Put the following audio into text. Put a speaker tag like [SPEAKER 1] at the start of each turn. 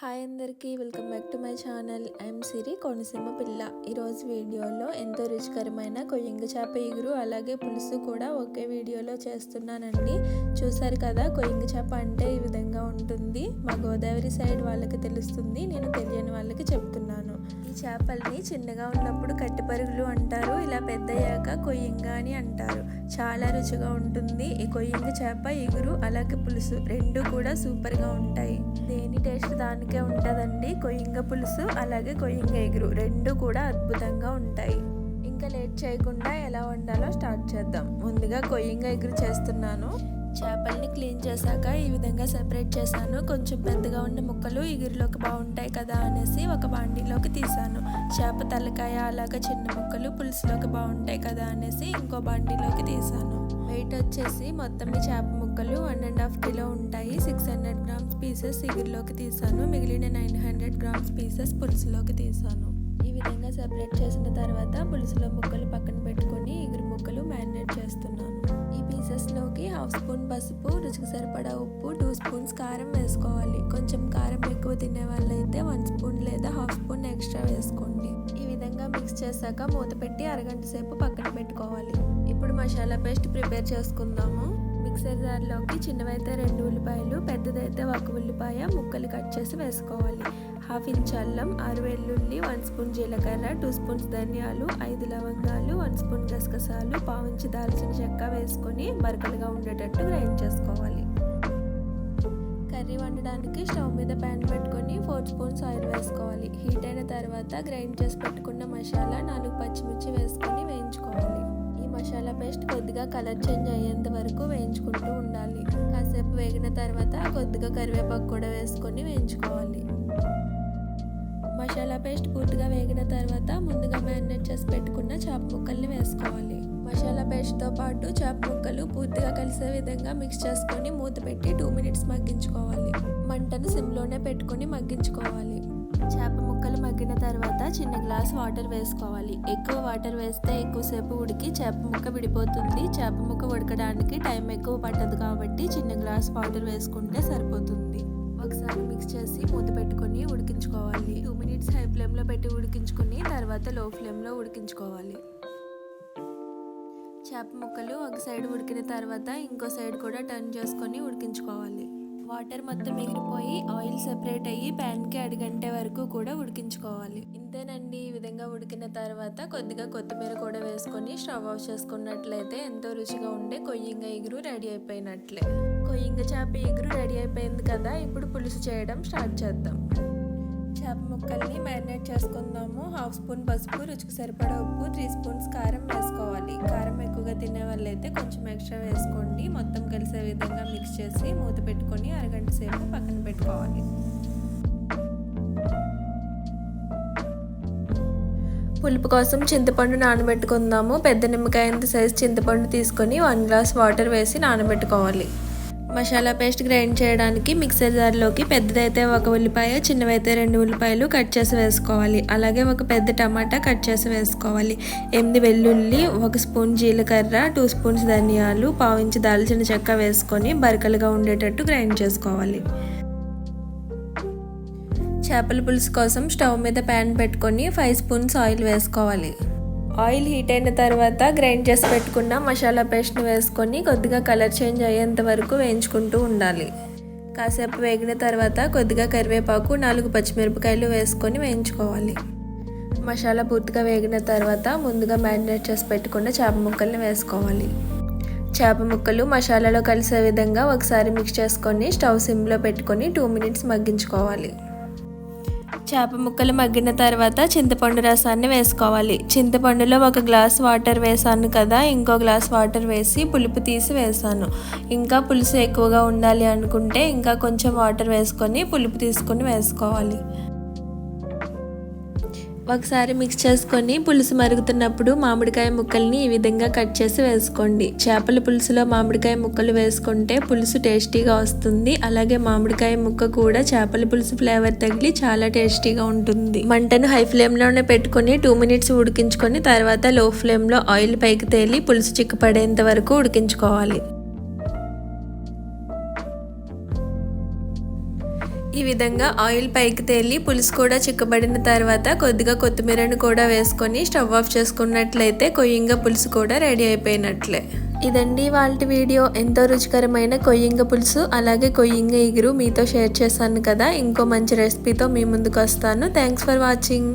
[SPEAKER 1] Hi అందరికీ welcome back to my channel. I'm Siri Konaseema పిల్ల. ఈరోజు వీడియోలో ఎంతో రుచికరమైన కొయ్యంగ చేప ఎగురు అలాగే పులుసు కూడా ఒకే వీడియోలో చేస్తున్నానండి. చూసారు కదా కొయ్యంగ చేప అంటే ఈ విధంగా ఉంటుంది. మా గోదావరి సైడ్ వాళ్ళకి తెలుస్తుంది నేను తెలియని వాళ్ళకి చెప్తున్నాను. ఈ చేపల్ని చిన్నగా ఉన్నప్పుడు కట్టిపరుగులు అంటారు ఇలా పెద్దయ్యాక కొయ్యంగ అని అంటారు. చాలా రుచిగా ఉంటుంది ఈ కొయ్యంగ చేప ఎగురు అలాగే పులుసు రెండు కూడా సూపర్గా ఉంటాయి. దేని టేస్ట్ దానికే ఉంటుందండి. కొయ్యింగ పులుసు అలాగే కొయ్యింగ ఎగురు రెండు కూడా అద్భుతంగా ఉంటాయి. ఇంకా లేట్ చేయకుండా ఎలా వండాలో స్టార్ట్ చేద్దాం. ముందుగా కొయ్యింగ ఎగురు చేస్తున్నాను. చేపల్ని క్లీన్ చేశాక ఈ విధంగా సెపరేట్ చేశాను. కొంచెం పెద్దగా ఉన్న ముక్కలు ఎగురులోకి బాగుంటాయి కదా అనేసి ఒక బాండీలోకి తీశాను. చేప తలకాయ అలాగా చిన్న ముక్కలు పులుసులోకి బాగుంటాయి కదా అనేసి ఇంకో బాండీలోకి తీశాను. వెయిట్ వచ్చేసి మొత్తం ఈ చేప ముక్కలు వన్ అండ్ హాఫ్ కిలో ఉంటాయి. సిక్స్ హండ్రెడ్ గ్రామ్స్ పీసెస్ ఎగురులోకి తీసాను మిగిలిన నైన్ హండ్రెడ్ గ్రామ్స్ పీసెస్ పులుసులోకి తీసాను ఈ విధంగా సెపరేట్ చేసిన తర్వాత పులుసులో ముక్కలు పక్కన పెట్టుకొని ఇగురు ముక్కలు మ్యారినేట్ చేస్తున్నాను. ఈ హాఫ్ స్పూన్ పసుపు రుచికి సరిపడా ఉప్పు టూ స్పూన్స్ కారం వేసుకోవాలి. కొంచెం కారం ఎక్కువ తినే వాళ్ళైతే వన్ స్పూన్ లేదా హాఫ్ స్పూన్ ఎక్స్ట్రా వేసుకోండి. ఈ విధంగా మిక్స్ చేశాక మూత పెట్టి అరగంట సేపు పక్కన పెట్టుకోవాలి. ఇప్పుడు మసాలా పేస్ట్ ప్రిపేర్ చేసుకుందాము. మిక్సర్ జార్లోకి చిన్నవైతే రెండు ఉల్లిపాయలు పెద్దదైతే ఒక ఉల్లిపాయ ముక్కలు కట్ చేసి వేసుకోవాలి. హాఫ్ ఇంచ్ అల్లం ఆరు వెల్లుల్లి వన్ స్పూన్ జీలకర్ర టూ స్పూన్స్ ధనియాలు ఐదు లవంగాలు వన్ స్పూన్ గసగసాలు పావుంచి దాల్చిన చెక్క వేసుకొని మరకలుగా ఉండేటట్టు గ్రైండ్ చేసుకోవాలి. కర్రీ వండడానికి స్టవ్ మీద ప్యాన్ పెట్టుకొని ఫోర్ స్పూన్స్ ఆయిల్ వేసుకోవాలి. హీట్ అయిన తర్వాత గ్రైండ్ చేసి పెట్టుకున్న మసాలా నాలుగు పచ్చిమిర్చి వేసుకొని వేయించుకోవాలి. ఈ మసాలా పేస్ట్ కొద్దిగా కలర్ చేంజ్ అయ్యేంత వరకు వేయించుకుంటూ ఉండాలి. కాసేపు వేగిన తర్వాత కొద్దిగా కరివేపాకు కూడా వేసుకొని వేయించుకోవాలి. మసాలా పేస్ట్ పూర్తిగా వేగిన తర్వాత ముందుగా మ్యారినేట్ చేసి పెట్టుకున్న చేప ముక్కల్ని వేసుకోవాలి. మసాలా పేస్ట్తో పాటు చేప ముక్కలు పూర్తిగా కలిసే విధంగా మిక్స్ చేసుకొని మూత పెట్టి టూ మినిట్స్ మగ్గించుకోవాలి. మంటను సిమ్లోనే పెట్టుకొని మగ్గించుకోవాలి. చేప ముక్కలు మగ్గిన తర్వాత చిన్న గ్లాస్ వాటర్ వేసుకోవాలి. ఎక్కువ వాటర్ వేస్తే ఎక్కువసేపు ఉడికి చేప ముక్క విడిపోతుంది. చేప ముక్క ఉడకడానికి టైం ఎక్కువ పట్టదు కాబట్టి చిన్న గ్లాస్ వాటర్ వేసుకుంటే సరిపోతుంది. ఒకసారి మిక్స్ చేసి మూత పెట్టుకొని ఉడికించుకోవాలి. టూ మినిట్స్ హై ఫ్లేమ్లో పెట్టి ఉడికించుకొని తర్వాత లో ఫ్లేమ్లో ఉడికించుకోవాలి. చేప ముక్కలు ఒక సైడ్ ఉడికిన తర్వాత ఇంకో సైడ్ కూడా టర్న్ చేసుకొని ఉడికించుకోవాలి. వాటర్ మొత్తం ఎగిరిపోయి ఆయిల్ సెపరేట్ అయ్యి ప్యాన్కి అడిగంటే వరకు కూడా ఉడికించుకోవాలి. ఇంతేనండి. ఉడికిన తర్వాత కొద్దిగా కొత్తిమీర కూడా వేసుకొని స్టవ్ ఆఫ్ చేసుకున్నట్లయితే ఎంతో రుచిగా ఉండే కొయ్యింగ ఎగురు రెడీ అయిపోయినట్లే. కొయ్యింగ చేప ఎగురు రెడీ అయిపోయింది కదా ఇప్పుడు పులుసు చేయడం స్టార్ట్ చేద్దాం. చేప ముక్కల్ని మ్యారినేట్ చేసుకుందాము. హాఫ్ స్పూన్ పసుపు రుచికి సరిపడా ఉప్పు త్రీ స్పూన్స్ కారం వేసుకోవాలి. కారం ఎక్కువగా తినే వాళ్ళైతే కొంచెం ఎక్స్ట్రా వేసుకోండి. మొత్తం కలిసే విధంగా మిక్స్ చేసి మూత పెట్టుకొని అరగంట సేపు పక్కన పెట్టుకోవాలి. పులుపు కోసం చింతపండు నానబెట్టుకుందాము. పెద్ద నిమ్మకాయ సైజ్ చింతపండు తీసుకొని వన్ గ్లాస్ వాటర్ వేసి నానబెట్టుకోవాలి. మసాలా పేస్ట్ గ్రైండ్ చేయడానికి మిక్సర్ జార్లోకి పెద్దదైతే ఒక ఉల్లిపాయ చిన్నవైతే రెండు ఉల్లిపాయలు కట్ చేసి వేసుకోవాలి. అలాగే ఒక పెద్ద టమాటా కట్ చేసి వేసుకోవాలి. ఎనిమిది వెల్లుల్లి ఒక స్పూన్ జీలకర్ర టూ స్పూన్స్ ధనియాలు పావించి దాల్చిన చెక్క వేసుకొని బరకలుగా ఉండేటట్టు గ్రైండ్ చేసుకోవాలి. చేపల పులుసు కోసం స్టవ్ మీద ప్యాన్ పెట్టుకొని ఫైవ్ స్పూన్స్ ఆయిల్ వేసుకోవాలి. ఆయిల్ హీట్ అయిన తర్వాత గ్రైండ్ చేసి పెట్టుకున్న మసాలా పేస్ట్ని వేసుకొని కొద్దిగా కలర్ చేంజ్ అయ్యేంత వరకు వేయించుకుంటూ ఉండాలి. కాసేపు వేగిన తర్వాత కొద్దిగా కరివేపాకు నాలుగు పచ్చిమిరపకాయలు వేసుకొని వేయించుకోవాలి. మసాలా పూర్తిగా వేగిన తర్వాత ముందుగా మ్యారినేట్ చేసి పెట్టుకున్న చేప ముక్కల్ని వేసుకోవాలి. చేప ముక్కలు మసాలాలో కలిసే విధంగా ఒకసారి మిక్స్ చేసుకొని స్టవ్ సిమ్లో పెట్టుకొని టూ మినిట్స్ మగ్గించుకోవాలి. చేప ముక్కలు మగ్గిన తర్వాత చింతపండు రసాన్ని వేసుకోవాలి. చింతపండులో ఒక గ్లాస్ వాటర్ వేసాను కదా ఇంకో గ్లాస్ వాటర్ వేసి పులుపు తీసి వేసాను ఇంకా పులుసు ఎక్కువగా ఉండాలి అనుకుంటే ఇంకా కొంచెం వాటర్ వేసుకొని పులుపు తీసుకొని వేసుకోవాలి. ఒకసారి మిక్స్ చేసుకొని పులుసు మరుగుతున్నప్పుడు మామిడికాయ ముక్కల్ని ఈ విధంగా కట్ చేసి వేసుకోండి. చేపల పులుసులో మామిడికాయ ముక్కలు వేసుకుంటే పులుసు టేస్టీగా వస్తుంది. అలాగే మామిడికాయ ముక్క కూడా చేపల పులుసు ఫ్లేవర్ తగిలి చాలా టేస్టీగా ఉంటుంది. మంటను హై ఫ్లేమ్లోనే పెట్టుకొని టూ మినిట్స్ ఉడికించుకొని తర్వాత లో ఫ్లేమ్లో ఆయిల్ పైకి తేలి పులుసు చిక్కపడేంత వరకు ఉడికించుకోవాలి. ఈ విధంగా ఆయిల్ పైకి తేలి పులుసు కూడా చిక్కబడిన తర్వాత కొద్దిగా కొత్తిమీరను కూడా వేసుకొని స్టవ్ ఆఫ్ చేసుకున్నట్లయితే కొయ్యింగ పులుసు కూడా రెడీ అయిపోయినట్లే. ఇదండి వాళ్ళ వీడియో. ఎంతో రుచికరమైన కొయ్యింగ పులుసు అలాగే కొయ్యింగ ఇగురు మీతో షేర్ చేశాను కదా. ఇంకో మంచి రెసిపీతో మీ ముందుకు వస్తాను. Thanks for watching.